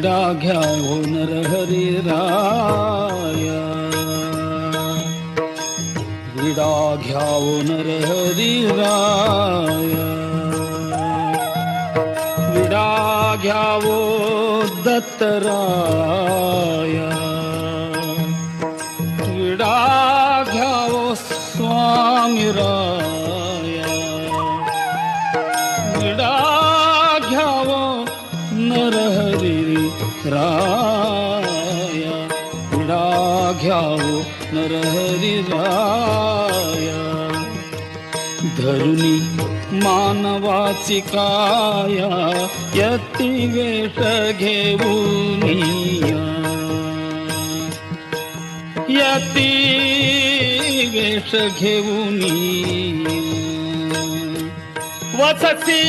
विडा घ्यावो नर हरी राया विडा घ्यावो नर हरी राया विडा घ्यावो दत्तराया. विडा घ्यावो स्वामी राया राया। विडा घ्यावो नरहरी राया धरुणी मानवाची काया यती वेष घेऊन यती वेष घेऊन वसती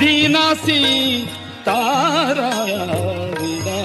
दीनासी तारा।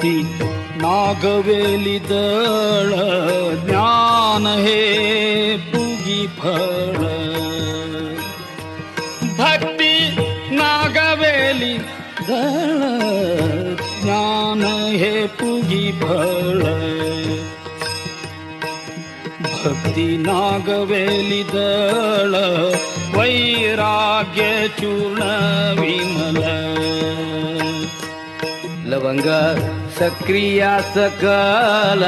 भक्ती नागवेली दळ ज्ञान हे पुगी फळ. भक्ती नागवेली दळ ज्ञान हे पुगी फळ. भक्ती नागवेली दळ वैराग्य चूर्ण विमल. लवंग सक्रिया सकल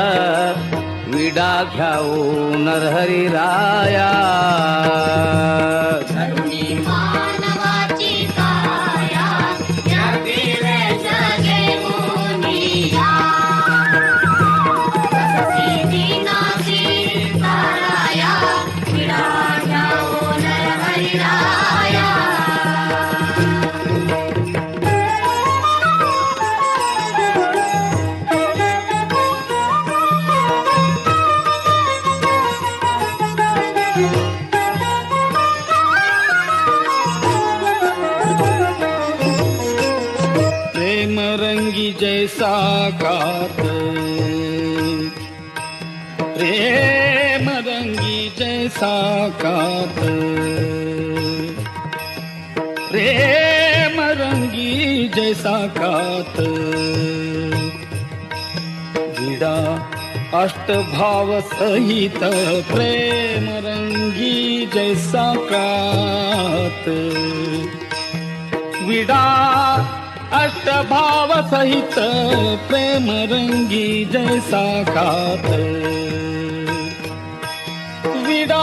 विडा घ्यावो नरहरी राया Yeah. जैसा कात प्रेम रंगी जैसा कात प्रेम रंगी जैसा कात विडा अष्टभाव सहित प्रेम रंगी जैसा कात विडा भाव सहित प्रेम रंगी जैसा खात। विडा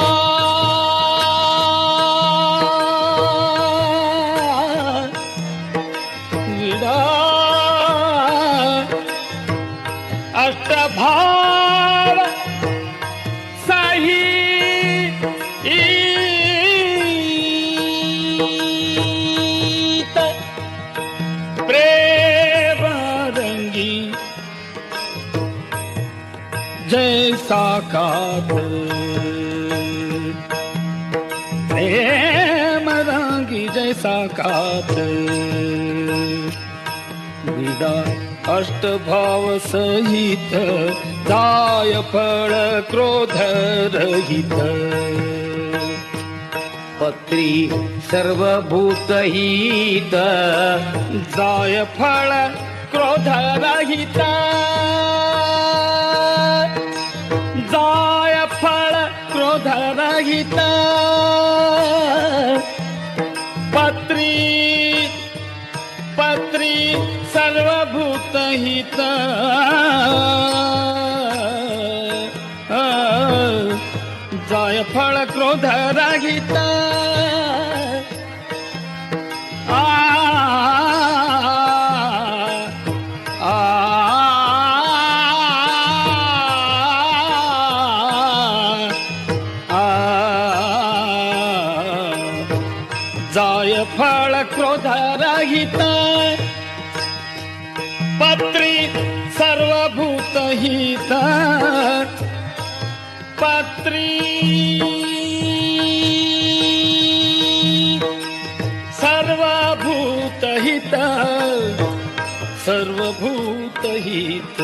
विडा अष्टभाव जैसा काब प्रेम रंगी जैसा कातिल विदा अष्ट भाव सहित दाय फळ क्रोध रहित। पत्री सर्वभूतहित जाय फळ क्रोध रहित। जाय फळ क्रोध रहित पत्री पत्री सर्वभूत हित जाय क्रोध रहित जाय फळ क्रोध रहित. पत्री सर्वभूत हित. पत्री सर्वभूत हित. सर्वभूत हित.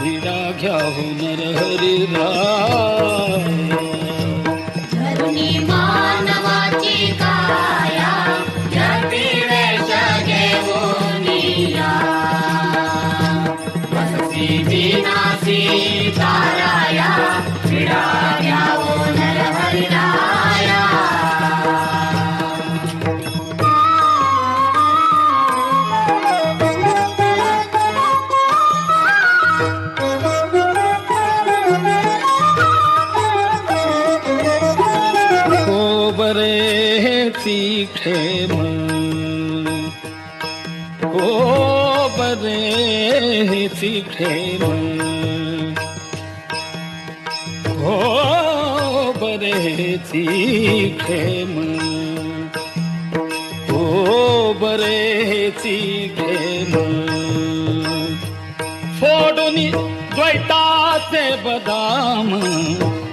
विडा घ्याहून हरी धरुणी कोबरे खेम कोबरे खेम कोबरे खेम फोडून द्वैताचे बदाम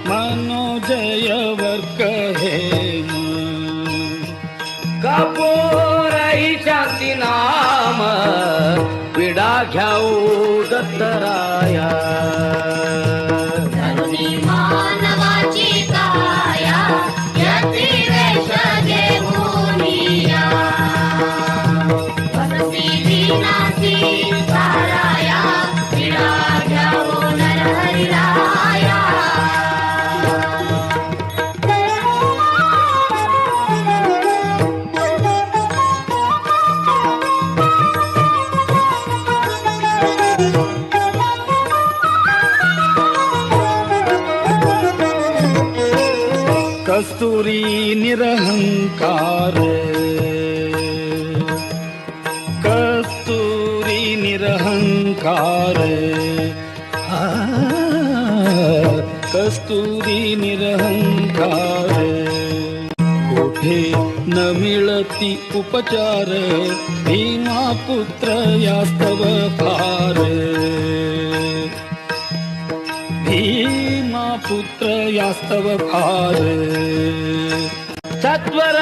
मनोजयवर कहे कपूर शांती नाम विडा घ्याऊ दत्तराया. कस्तूरी निरहङ्कार कस्तूरी निरहङ्कार कस्तूरी निरहङ्कार कोठे न मिळति उपचार भीमापुत्र यास्तव भार पुत्र यास्तव भार। सत्वर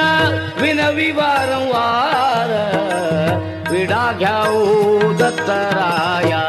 विनवी वारंवार विडा घ्याऊ दत्तराया।